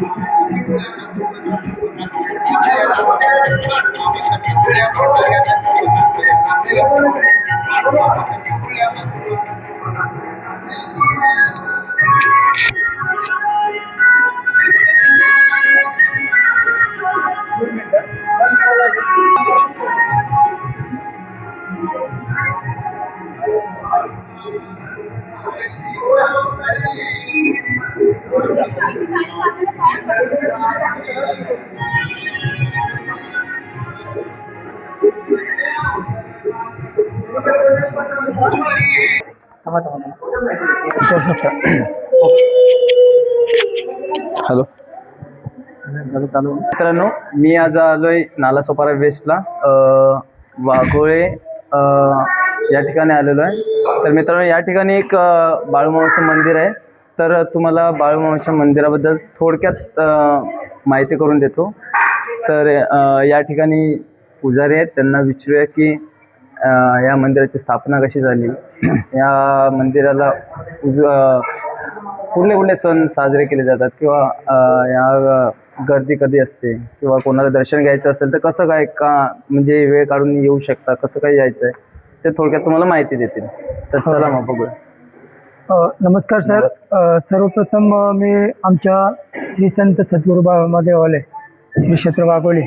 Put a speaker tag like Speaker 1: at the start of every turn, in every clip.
Speaker 1: Thank you. Hello. मित्रांनो मी आज आलोय नालासोपारा वेस्टला. वाघोळे या ठिकाणी आलेलो आहे. तर मित्रांनो या ठिकाणी एक बाळूमामाचं मंदिर आहे. तर तुम्हाला बाळूमामाच्या मंदिराबद्दल थोडक्यात माहिती करून देतो. तर या ठिकाणी पुजारी आहेत. त्यांना विचारूया की या मंदिराची स्थापना कशी झाली? या मंदिराला उज कुठले कुठले सण साजरे केले जातात? किंवा या गर्दी कधी असते? किंवा कोणाला दर्शन घ्यायचं असेल तर कसं काय का म्हणजे वेळ काढून येऊ शकता? कसं काय यायचं आहे ते थोडक्यात तुम्हाला माहिती देतील. तर चला मग बघूया.
Speaker 2: अ, नमस्कार सर. सर्वप्रथम मी आमच्या श्री संत सद्गुरू बाबा देवालय श्री क्षेत्र वाघोली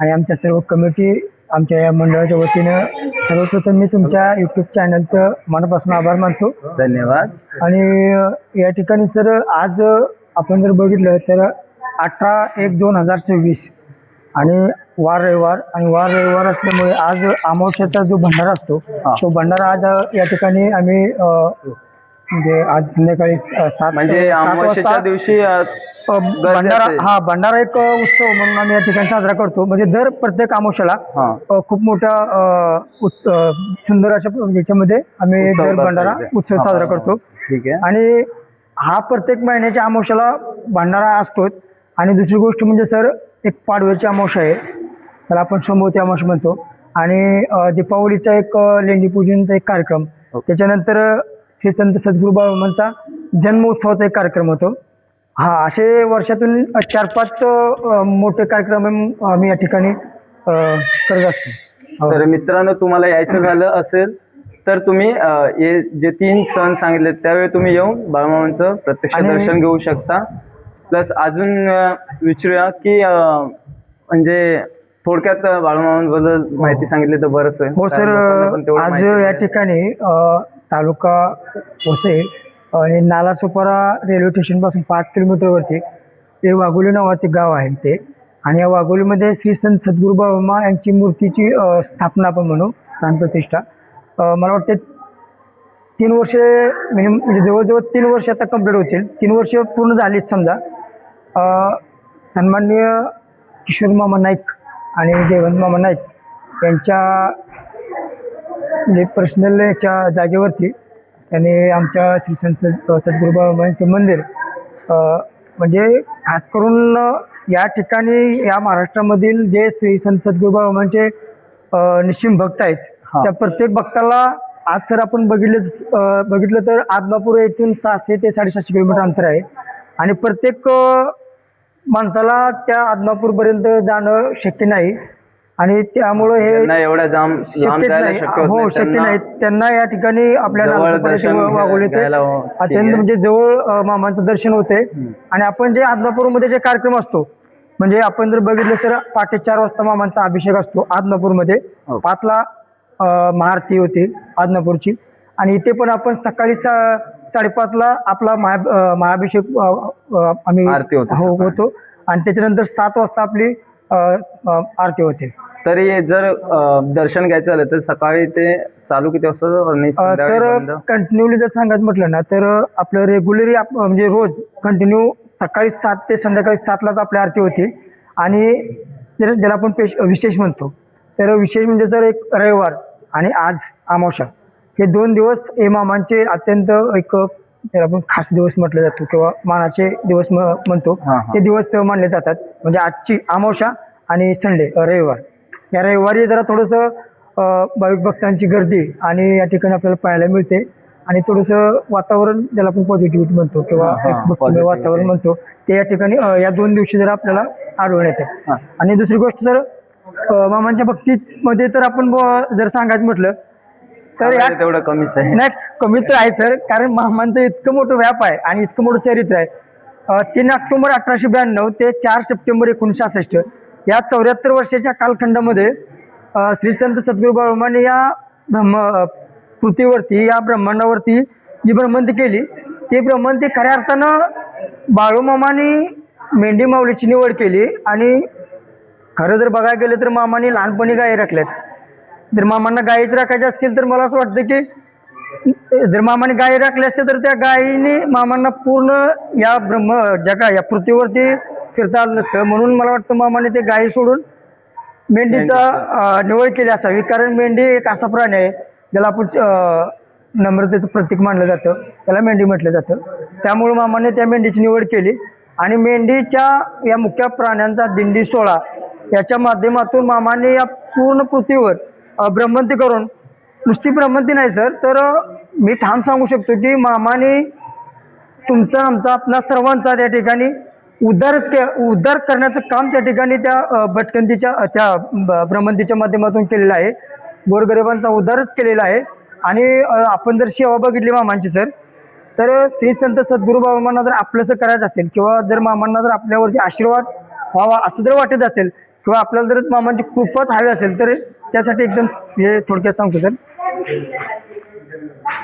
Speaker 2: आणि आमच्या सर्व कमिटी आमच्या या मंडळाच्या वतीनं सर्वप्रथम मी तुमच्या यूट्यूब चॅनलचं मनापासून आभार मानतो
Speaker 1: धन्यवाद
Speaker 2: आणि या ठिकाणी सर आज आपण जर बघितलं तर अठरा एक दोन हजार सव्वीस आणि वार रविवार आणि वार रविवार असल्यामुळे आज अमावस्याचा जो भंडारा असतो. तो भंडारा आज या ठिकाणी आम्ही म्हणजे आज संध्याकाळी सात
Speaker 1: म्हणजे
Speaker 2: सात
Speaker 1: अमावस्येच्या
Speaker 2: वाजता,
Speaker 1: दिवशी अं,
Speaker 2: भंडारा
Speaker 1: असेल.
Speaker 2: हा भंडारा एक उत्सव म्हणून आम्ही या ठिकाणी साजरा करतो. म्हणजे दर प्रत्येक अमावस्याला
Speaker 1: हा.
Speaker 2: अ, खूप मोठ्या अ, उत- अ, सुंदर अशा याच्यामध्ये आम्ही
Speaker 1: उत्सव
Speaker 2: दर
Speaker 1: करता
Speaker 2: भंडारा. उत्सव
Speaker 1: हा,
Speaker 2: साजरा
Speaker 1: हा,
Speaker 2: करतो.
Speaker 1: ठीक आहे.
Speaker 2: आणि हा प्रत्येक महिन्याच्या अमावस्याला भंडारा असतोच. आणि दुसरी गोष्ट म्हणजे सर एक पाडव्याची अमावस्या आहे. त्याला आपण समोवती अमावस्या म्हणतो. आणि अ, दीपावलीचा एक अ, लेंडीपूजनचा एक कार्यक्रम.
Speaker 1: ओके.
Speaker 2: त्याच्यानंतर श्री संत सद्गुरू बाबांचा जन्मोत्सवाचा एक कार्यक्रम होतो हा असे वर्षातून चार पाच मोठे कार्यक्रम आम- आम्ही या ठिकाणी करत असतो हो.
Speaker 1: तर मित्रांनो तुम्हाला यायचं झालं असेल तर तुम्ही हे जे तीन सण सांगितले त्यावेळी तुम्ही येऊन बाळमामांचं प्रत्यक्ष दर्शन घेऊ शकता प्लस अजून विचारूया की म्हणजे थोडक्यात बाळमामांबद्दल माहिती सांगितली तर बरंच होईल
Speaker 2: हो सर आज या. ठिकाणी तालुका वसई आणि नालासोपारा रेल्वे स्टेशनपासून पाच किलोमीटरवरती ते वाघोली नावाचे गाव आहे ते. आणि या वाघोलीमध्ये श्री संत सद्गुरू बाबा यांची मूर्तीची स्थापना आपण म्हणू प्राणप्रतिष्ठा मला वाटते तीन वर्षे मिनिम म्हणजे जवळजवळ तीन वर्ष आता कंप्लीट होतील. तीन वर्ष पूर्ण झालीच समजा. सन्माननीय किशोर मामा नाईक आणि जयवंत मामा नाईक यांच्या म्हणजे पर्सनल याच्या जागेवरती त्यांनी आमच्या श्री संत सद्गुरू बाबांचं मंदिर म्हणजे खास करून या ठिकाणी या महाराष्ट्रामधील जे श्री संत सद्गुरू बाबांचे अ, निश्चिम भक्त आहेत. त्या प्रत्येक भक्ताला आज सर आपण बघितलं बघितलं तर आदमापूर येथून सहाशे ते साडेसातशे किलोमीटर अंतर आहे आणि प्रत्येक माणसाला त्या आदमापूरपर्यंत जाणं शक्य नाही आणि त्यामुळं हे
Speaker 1: त्यांना एवढ्या जाम लांब
Speaker 2: शक्यच
Speaker 1: जायला
Speaker 2: नाही
Speaker 1: शक्य होत
Speaker 2: हो
Speaker 1: नाही.
Speaker 2: शक्य
Speaker 1: त्यांना
Speaker 2: नाही त्यांना या ठिकाणी आपल्या
Speaker 1: जवळ दर्शन
Speaker 2: वा- वाघोली ते
Speaker 1: घ्यायला हो,
Speaker 2: अत्यंत. म्हणजे जवळ अ, मामांचं दर्शन होते आणि आपण जे आदमापूरमध्ये जे कार्यक्रम असतो म्हणजे आपण जर बघितलं तर पहाटे चार वाजता मामांचा अभिषेक असतो आदमापूरमध्ये
Speaker 1: हो.
Speaker 2: पाचला अ, महाआरती होते आदमापूरची आणि इथे पण आपण सकाळी सा साडेपाचला आपला महा अ, महाअभिषेक अ, अ, आम्ही
Speaker 1: आरती होते
Speaker 2: हो
Speaker 1: सकाळी.
Speaker 2: होतो आणि त्याच्यानंतर सात वाजता आपली अ, अ, आरती होते
Speaker 1: तरी जर अं, दर्शन घ्यायचं झालं तर सकाळी ते चालू किती वाजता आणि संध्याकाळी
Speaker 2: सर
Speaker 1: बंद?
Speaker 2: कंटिन्युअली जर सांगायचं म्हटलं ना तर आपलं रेग्युलरी म्हणजे रोज कंटिन्यू सकाळी सात ते संध्याकाळी सातलाच आपली आरती होती आणि ज्याला ज्याला आपण पेश विशेष म्हणतो तर विशेष म्हणजे सर एक रविवार आणि आज अमावस्या हे दोन दिवस हे मामांचे अत्यंत एक त्याला आपण खास दिवस म्हटलं जातो किंवा मानाचे दिवस म- म्हणतो
Speaker 1: हा, हा.
Speaker 2: ते दिवस मानले जातात म्हणजे आजची अमावस्या आणि संडे रविवार या रविवारी जरा थोडंसं भाविक भक्तांची गर्दी आणि या ठिकाणी आपल्याला पाहायला मिळते. आणि थोडंसं वातावरण ज्याला आपण पॉझिटिव्हिटी म्हणतो किंवा एक. वातावरण म्हणतो ते या ठिकाणी या दोन दिवशी जर आपल्याला आढळून येतं. आणि दुसरी गोष्ट जर मामांच्या भक्तीमध्ये तर आपण जर सांगायचं म्हटलं या
Speaker 1: सांगायचं तेवढं कमीच आहे.
Speaker 2: नाही कमी तर आहे सर. कारण मामांचं इतकं मोठं व्याप आहे आणि इतकं मोठं चरित्र आहे. तीन ऑक्टोबर अठराशे ब्याण्णव ते चार सप्टेंबर एकोणीसशे सहासष्ट. या चौऱ्याहत्तर वर्षाच्या कालखंडामध्ये श्री संत सद्गुरू बाळमाने या ब्रह्म पृथ्वीवरती या ब्रह्मांडावरती जी भ्रमंती केली ती भ्रमंती खऱ्या अर्थानं बाळूमामाने मेंढी माऊलीची निवड केली आणि खरं जर बघायला गेलं तर मामाने लहानपणी गायी राखल्यात. जर मामांना गायीच राखायच्या असतील तर मला असं वाटतं की जर मामाने गायी राखल्या असते तर त्या गायीने मामांना पूर्ण या ब्रह्म जगा या पृथ्वीवरती फिरता आलं नसतं. म्हणून मला वाटतं मामाने ते गायी सोडून मेंढीचा निवड केली असावी. कारण मेंढी एक असा प्राणी आहे ज्याला आपण नम्रतेचं प्रतीक मानलं जातं. त्याला मेंढी म्हटलं जातं. त्यामुळे मामाने त्या मेंढीची निवड केली. आणि मेंढीच्या या मुख्य प्राण्यांचा दिंडी सोहळा याच्या माध्यमातून मामाने या पूर्ण पृथ्वीवर भ्रमंती करून नुसती भ्रमंती नाही सर तर मी ठाम सांगू शकतो की मामाने तुमचा आमचा आपला सर्वांचा त्या ठिकाणी उद्धारच के उद्धार करण्याचं काम त्या ठिकाणी त्या भटकंतीच्या त्या ब- भ्रमंतीच्या माध्यमातून केलेलं आहे. गोरगरिबांचा उद्धारच केलेला आहे. आणि आपण जर सेवा बघितली मामांची सर तर श्री संत सद्गुरू बाबांना जर आपलंसं करायचं असेल किंवा जर मामांना जर आपल्यावरती आशीर्वाद व्हावा असं जर वाटत असेल किंवा आपल्याला जर मामांची खूपच हवी असेल तर त्यासाठी एकदम हे थोडक्यात सांगतो सर.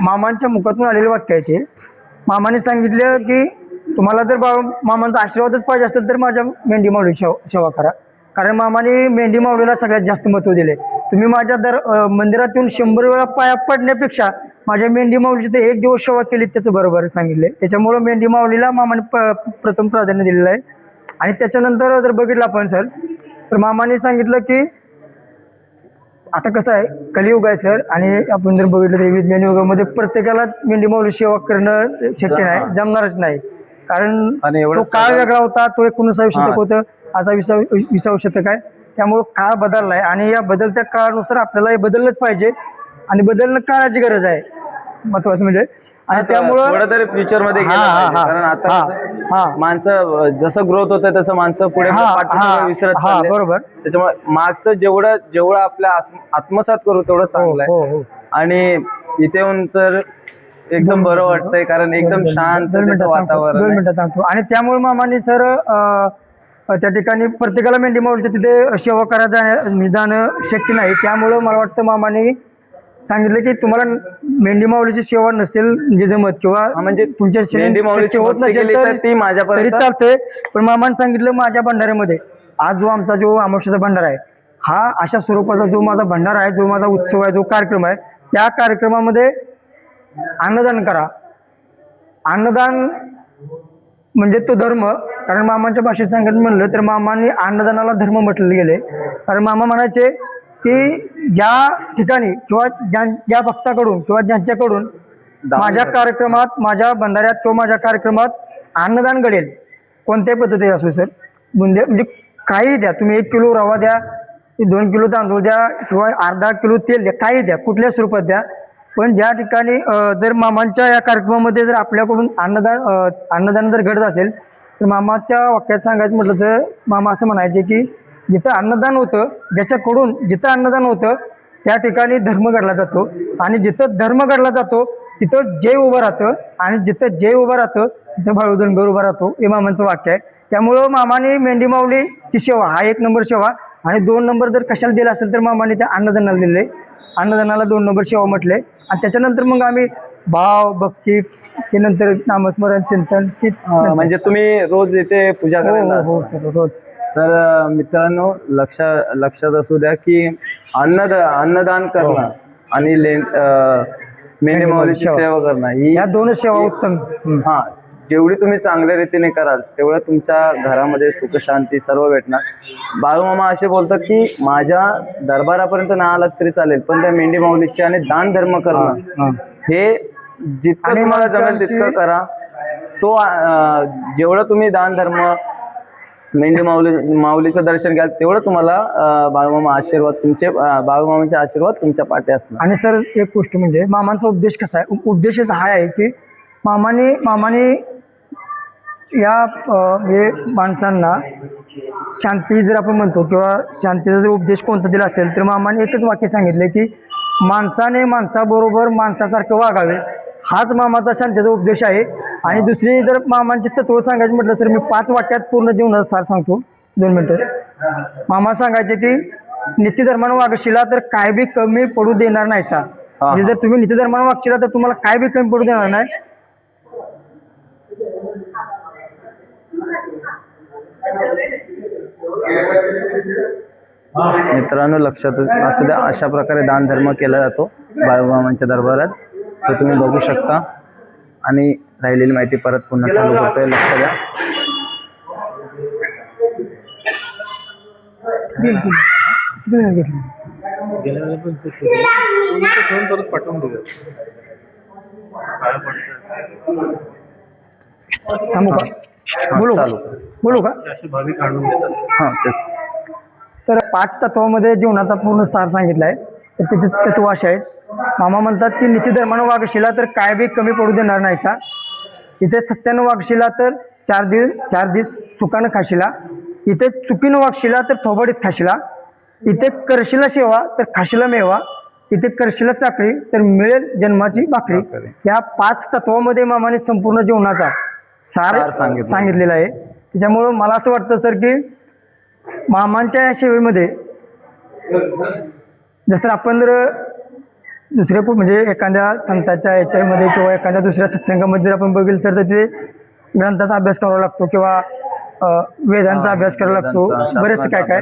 Speaker 2: मामांच्या मुखातून आलेले वाक्य आहे ते मामाने सांगितलं की तुम्हाला जर बाबा मामांचा आशीर्वादच पाहिजे असेल तर माझ्या मेंढी माऊली सेवा करा. कारण मामाने मेंढी माऊलीला सगळ्यात जास्त महत्त्व दिले. तुम्ही माझ्या दर अं, मंदिरात येऊन शंभर वेळा पाया पडण्यापेक्षा माझ्या मेंढी माऊलीची तर एक दिवस सेवा केली त्याचं बरोबर सांगितले. त्याच्यामुळं मेंढी माऊलीला मामाने प प्रथम प्राधान्य दिलेलं आहे. आणि त्याच्यानंतर जर बघितलं आपण सर तर मामाने सांगितलं की आता कसं आहे कलियुग आहे सर आणि आपण जर बघितलं तर विज्ञान युगामध्ये प्रत्येकाला मेंढी माऊली सेवा करणं शक्य नाही जमणारच नाही. कारण
Speaker 1: आणि एवढं
Speaker 2: तो काळ वेगळा होता तो एकोणीसावे. शतक होतं आता विसाव विसावं शतक आहे त्यामुळं काळ बदललाय आणि या बदलत्या काळानुसार आपल्याला हे बदललंच पाहिजे आणि बदलणं काळाची गरज आहे महत्वाचं म्हणजे आणि त्यामुळं
Speaker 1: तरी फ्युचरमध्ये गेलं
Speaker 2: हा, हा,
Speaker 1: पाहिजे.
Speaker 2: हा.
Speaker 1: कारण आता
Speaker 2: हा,
Speaker 1: कसं
Speaker 2: हा.
Speaker 1: माणसं जसं ग्रोथ होतं तसं माणसं पुढे
Speaker 2: हा, हा,
Speaker 1: विसरत
Speaker 2: हा,
Speaker 1: चालले.
Speaker 2: बरोबर.
Speaker 1: त्याच्यामुळे मागचं जेवढं जेवढं आपल्या आत्मसात करू तेवढं
Speaker 2: हो
Speaker 1: चांगलं आहे
Speaker 2: हो हो
Speaker 1: आणि इथे येऊन तर एकदम बरं वाटतंय कारण एकदम शांत वातावरण आहे.
Speaker 2: सांगतो आणि त्यामुळे मामाने सर त्या ठिकाणी प्रत्येकाला मेंढी माऊलीच्या तिथे सेवा करा जाण्या जाणं शक्य नाही. त्यामुळं मला वाटतं मामाने सांगितलं की तुम्हाला मेंढी माऊलीची सेवा नसेल म्हणजे जमत किंवा
Speaker 1: हा, म्हणजे
Speaker 2: तुमच्या शरीर
Speaker 1: मेंढी माऊलीची
Speaker 2: शक्य होत
Speaker 1: भक्ती
Speaker 2: नसेल
Speaker 1: केली तर
Speaker 2: तर
Speaker 1: ती माझ्यापर्यंत-
Speaker 2: तरी चालतंय. पण मामाने सांगितलं माझ्या भंडाऱ्यामध्ये आज जो आमचा जो अमावस्याचा भंडारा आहे हा अशा स्वरूपाचा जो माझा भंडारा आहे जो माझा उत्सव आहे जो कार्यक्रम आहे त्या कार्यक्रमामध्ये अन्नदान करा. अन्नदान म्हणजे तो धर्म. कारण मामाच्या भाषेत सांगायचं म्हणलं तर मामाने अन्नदानाला धर्म म्हटले गेले. कारण मामा म्हणायचे की ज्या ठिकाणी किंवा ज्या ज्या भक्ताकडून किंवा ज्यांच्याकडून माझ्या कार्यक्रमात माझ्या भंडाऱ्यात किंवा माझ्या कार्यक्रमात अन्नदान घडेल. कोणत्याही पद्धतीने असो सर. म्हणजे म्हणजे काही द्या. तुम्ही एक किलो रवा द्या दोन किलो तांदूळ द्या किंवा अर्धा किलो तेल द्या. काही द्या. कुठल्या स्वरूपात द्या. पण ज्या ठिकाणी जर मामांच्या या कार्यक्रमामध्ये जर आपल्याकडून अन्नदान अन्नदान जर घडत असेल तर मामाच्या वाक्यात सांगायचं म्हटलं तर मामा असं म्हणायचे की जिथं अन्नदान होतं ज्याच्याकडून जिथं अन्नदान होतं त्या ठिकाणी धर्म घडला जातो. आणि जिथं धर्म घडला जातो तिथं जय उभं राहतं. आणि जिथं जय उभं राहतं तिथं बाळूदंबर उभं राहतो. हे मामांचं वाक्य आहे. त्यामुळं मामाने मेंढी माऊलीची सेवा हा एक नंबर सेवा. आणि दोन नंबर जर कशाला दिला असेल तर मामाने त्या अन्नदानाला दिले अन्नदानाला दोन नंबर सेवा म्हटले आणि त्याच्यानंतर मग आम्ही भाव भक्ती ते नंतर नामस्मरण चिंतन ते
Speaker 1: म्हणजे तुम्ही रोज इथे पूजा
Speaker 2: हो
Speaker 1: करायला
Speaker 2: हो. सर, रोज
Speaker 1: तर मित्रांनो लक्ष लक्षात असू द्या की अन्नद अन्नदान करणं आणि ले अं, मेंढी माऊलीची
Speaker 2: सेवा.
Speaker 1: करणं ही
Speaker 2: या दोनच सेवा उत्तम.
Speaker 1: हा जेवढी तुम्ही चांगल्या रीतीने कराल तेवढं तुमच्या घरामध्ये सुख शांती सर्व भेटणार. बाळूमामा असे बोलतात की माझ्या दरबारापर्यंत ना आलात तरी चालेल पण त्या मेंढी माऊलीची आणि दान धर्म करणं
Speaker 2: हा.
Speaker 1: जितकं तुम्हाला जमेल तितकं करा. तो जेवढं तुम्ही दान धर्म मेंढी माऊली माऊलीचं दर्शन घ्याल तेवढं तुम्हाला बाळूमामा आशीर्वाद तुमचे बाळूमामांचे आशीर्वाद तुमच्या पाठी असणार.
Speaker 2: आणि सर एक गोष्ट म्हणजे मामांचा उद्देश कसा आहे? उ- उद्देशच हा आहे की मामाने मामाने या म्हणजे माणसांना शांती जर आपण म्हणतो किंवा शांतीचा जर उपदेश कोणता दिला असेल तर मामाने एकच वाक्य सांगितलं की माणसाने माणसाबरोबर माणसासारखं वागावे. हाच मामाचा शांतीचा उपदेश आहे. आणि दुसरी जर मामांचे तत्व सांगायचं म्हटलं तर मी पाच वाक्यात पूर्ण जीवनाचा सार सांगतो. दोन मिनटं. मामा सांगायचे की नित्यधर्मानं वागशिला तर काय बी कमी पडू देणार नाही सा म्हणजे जर तुम्ही नित्यधर्मानं वागशिला तर तुम्हाला काय बी कमी पडू देणार नाही.
Speaker 1: मित्रांनो लक्षात असू द्या अशा प्रकारे दान धर्म केला जातो बाळूमामांच्या दरबारात. तो तुम्ही बघू शकता. आणि राहिलेली माहिती परत पुन्हा चालू करतोय. लक्ष द्या.
Speaker 2: का? बोलू
Speaker 1: चालू.
Speaker 2: बोलू का?
Speaker 1: हां तेच.
Speaker 2: तर पाच तत्वामध्ये जीवनाचा पूर्ण सार सांगितला आहे. तर त्याचे तत्व असे आहेत. मामा म्हणतात की नित्यधर्मानं वागशिला तर काय बी कमी पडू देणार नाही सा इथे सत्यानं वागशिला तर चार दिवस चार दिवस सुखानं खाशिला. इथे चुकीनं वागशिला तर थोबाडीत खाशिला. इथे करशिला सेवा तर खाशिला मेवा. इथे करशिला चाकरी तर मिळेल जन्माची भाकरी
Speaker 1: भाकरी.
Speaker 2: या पाच तत्वामध्ये मामाने संपूर्ण जीवनाचा सार
Speaker 1: सार सांगितलं.
Speaker 2: सांगितलेला आहे त्याच्यामुळं मला असं वाटतं सर की मामांच्या या सेवेमध्ये जसं आपण जर दुसऱ्या म्हणजे एखाद्या संताच्या याच्यामध्ये किंवा एखाद्या दुसऱ्या सत्संगामध्ये जर आपण बघितलं तर तिथे ग्रंथाचा अभ्यास करावा लागतो किंवा वेदांचा अभ्यास करावा लागतो बरेच काय काय.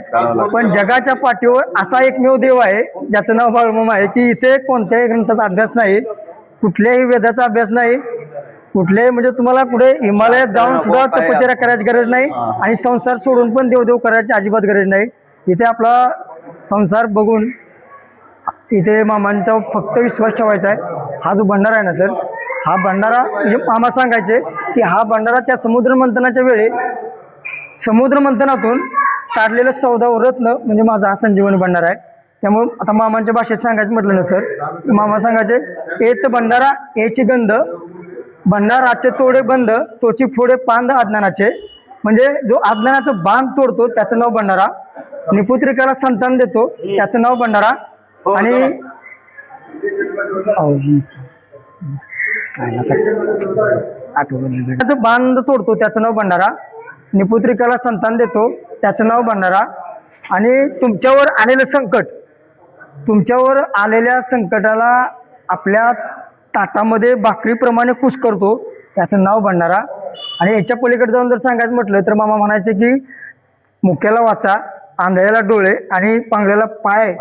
Speaker 2: पण जगाच्या पाठीवर असा एकमेव देव आहे ज्याचं नाव बाळूमामा आहे की इथे कोणत्याही ग्रंथाचा अभ्यास नाही कुठल्याही वेदाचा अभ्यास नाही कुठल्याही म्हणजे तुम्हाला कुठे हिमालयात जाऊन सुद्धा तपश्चर्या करायची गरज नाही. आणि संसार सोडून पण देवदेव करायची अजिबात गरज नाही. इथे आपला संसार बघून इथे मामांचा फक्त विश्वास ठेवायचा आहे. हा जो भंडारा आहे ना सर हा भंडारा म्हणजे मामा सांगायचे की हा भंडारा त्या समुद्र मंथनाच्या वेळी समुद्र मंथनातून काढलेलं चौदा रत्न म्हणजे माझा हा संजीवनी भंडारा आहे. त्यामुळे आता मामांच्या भाषेत सांगायचं म्हटलं ना सर मामा सांगायचे एत भंडारा एची गंध भंडाराचे तोडे बंद तोची फोडे पांद अज्ञानाचे म्हणजे जो अज्ञानाचं बांध तोडतो त्याचं नाव भंडारा. निपुत्रिकाला संतान देतो त्याचं नाव भंडारा. आणि काय नका- आठवलं नाही. त्याचं बांध तोडतो त्याचं नाव भंडारा. निपुत्रिकाला संतान देतो त्याचं नाव भंडारा. आणि तुमच्यावर आलेलं संकट. तुमच्यावर आलेल्या संकटाला आपल्या ताटामध्ये भाकरीप्रमाणे कुस करतो. त्याचं नाव भंडारा. आणि याच्या पलीकडे जाऊन जर सांगायचं म्हटलं तर मामा म्हणायचे की मुक्याला वाचा आंधळ्याला डोळे आणि पांगळ्याला पाय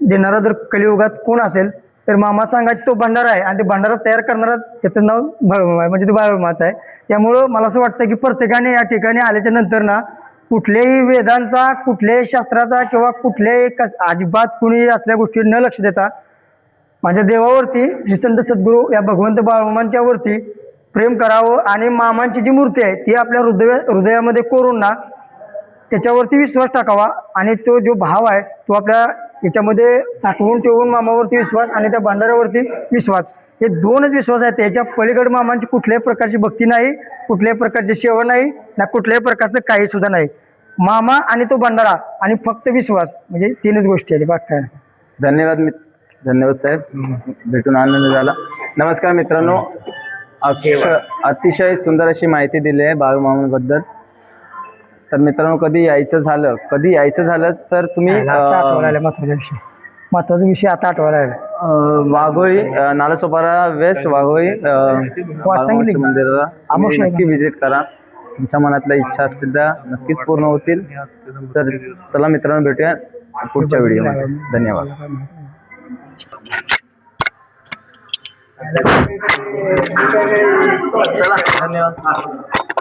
Speaker 2: देणारा जर कलियुगात कोण असेल तर मामा सांगायचे तो भंडारा आहे. आणि ते भंडारा तयार करणारा त्याचं नाव बाळूमामा आहे. म्हणजे ते बाळूमाचं आहे. त्यामुळं मला असं वाटतं की प्रत्येकाने या ठिकाणी आल्याच्यानंतर ना कुठल्याही वेदांचा कुठल्याही शास्त्राचा किंवा कुठल्याही कस अजिबात कुणी असल्या गोष्टी न लक्ष देता माझ्या देवावरती श्रीसंत सद्गुरू या भगवंत बाळमामांच्या वरती प्रेम करावं आणि मामांची जी मूर्ती आहे ती आपल्या हृदय हृदयामध्ये कोरून ना त्याच्यावरती विश्वास टाकावा आणि तो जो भाव आहे तो आपल्या याच्यामध्ये साठवून ठेवून मामावरती विश्वास आणि त्या भांडाऱ्यावरती विश्वास. हे दोनच विश्वास आहेत त्याच्या पलीकड मामांची कुठल्याही प्रकारची भक्ती नाही कुठल्याही प्रकारची सेवा नाही ना कुठल्याही प्रकारचं काही सुद्धा नाही. मामा आणि तो भंडारा आणि फक्त विश्वास म्हणजे तीनच गोष्टी आहेत बाकी काय
Speaker 1: धन्यवाद मित्र. धन्यवाद साहेब. भेटून आनंद झाला. नमस्कार मित्रांनो. अतिशय सुंदर अशी माहिती दिली आहे बाळूमामाबद्दल तर मित्रांनो कधी यायचं झालं कधी यायचं झालं तर तुम्ही
Speaker 2: महत्त्वाचा विषय. महत्त्वाचा विषय आता आठवायला
Speaker 1: वाघोळी नालासोपारा वेस्ट वाघोळी मंदिराला. नक्की व्हिजिट करा. तुमच्या मनातल्या इच्छा असतील त्या नक्कीच पूर्ण होतील. तर चला मित्रांनो भेटूया पुढच्या व्हिडिओमध्ये धन्यवाद. चला धन्यवाद.